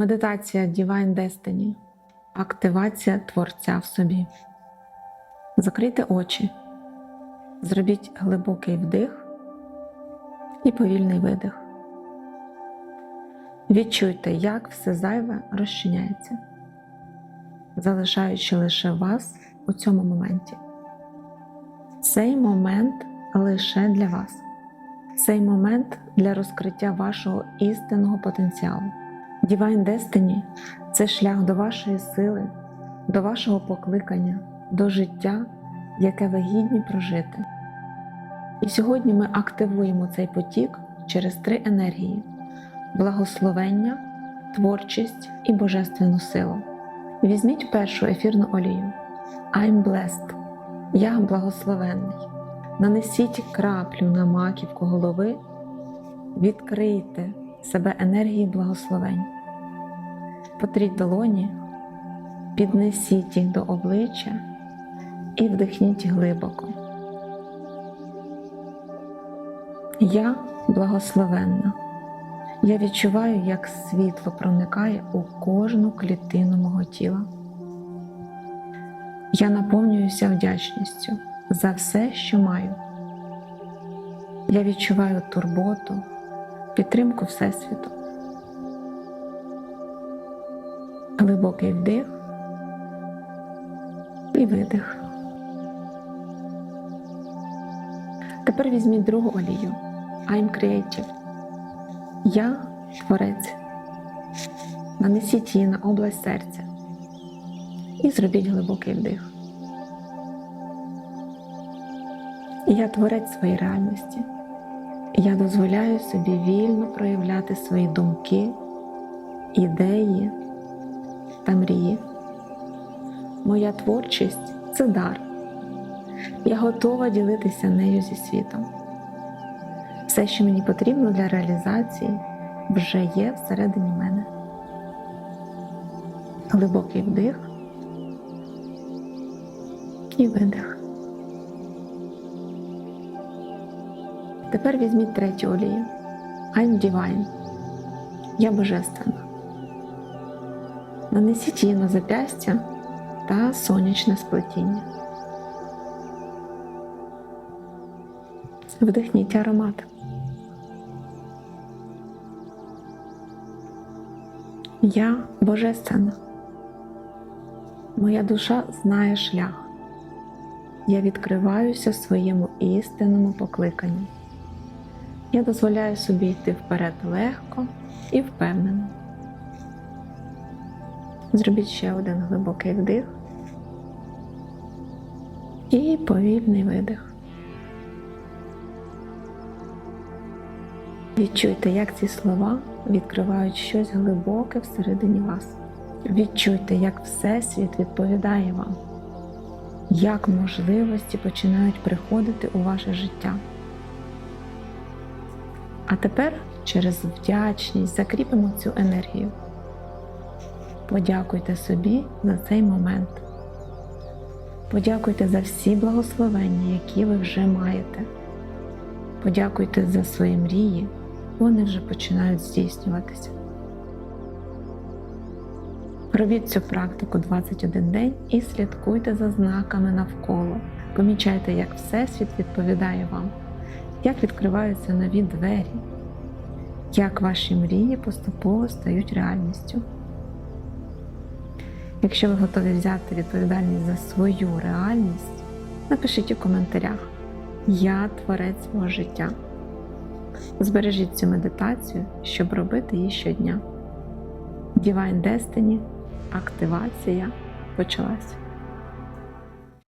Медитація Divine Destiny. Активація творця в собі. Закрийте очі. Зробіть глибокий вдих і повільний видих. Відчуйте, як все зайве розчиняється, залишаючи лише вас у цьому моменті. Цей момент лише для вас. Цей момент для розкриття вашого істинного потенціалу. Divine Destiny – це шлях до вашої сили, до вашого покликання, до життя, яке ви гідні прожити. І сьогодні ми активуємо цей потік через три енергії: благословення, творчість і божественну силу. Візьміть першу ефірну олію. I'm blessed. Я благословенний. Нанесіть краплю на маківку голови, відкрийте себе енергії благословень. Потріть долоні, піднесіть їх до обличчя і вдихніть глибоко. Я благословенна. Я відчуваю, як світло проникає у кожну клітину мого тіла. Я наповнююся вдячністю за все, що маю. Я відчуваю турботу, підтримку Всесвіту. Глибокий вдих і видих. Тепер візьміть другу олію. I'm creative. Я творець. Нанесіть її на область серця і зробіть глибокий вдих. Я творець своєї реальності. Я дозволяю собі вільно проявляти свої думки, ідеї та мрії. Моя творчість це дар. Я готова ділитися нею зі світом. Все, що мені потрібно для реалізації, вже є всередині мене. Глибокий вдих і видих. Тепер візьміть третю олію. I'm divine. Я божественна. Нанесіть її на запястя та сонячне сплетіння. Вдихніть аромат. Я божественна. Моя душа знає шлях. Я відкриваюся своєму істинному покликанні. Я дозволяю собі йти вперед легко і впевнено. Зробіть ще один глибокий вдих і повільний видих. Відчуйте, як ці слова відкривають щось глибоке всередині вас. Відчуйте, як Всесвіт відповідає вам, як можливості починають приходити у ваше життя. А тепер через вдячність закріпимо цю енергію. Подякуйте собі за цей момент. Подякуйте за всі благословення, які ви вже маєте. Подякуйте за свої мрії, вони вже починають здійснюватися. Робіть цю практику 21 день і слідкуйте за знаками навколо. Помічайте, як Всесвіт відповідає вам, як відкриваються нові двері, як ваші мрії поступово стають реальністю. Якщо ви готові взяти відповідальність за свою реальність, напишіть у коментарях Я творець свого життя. Збережіть цю медитацію, щоб робити її щодня. Divine Destiny, активація почалась.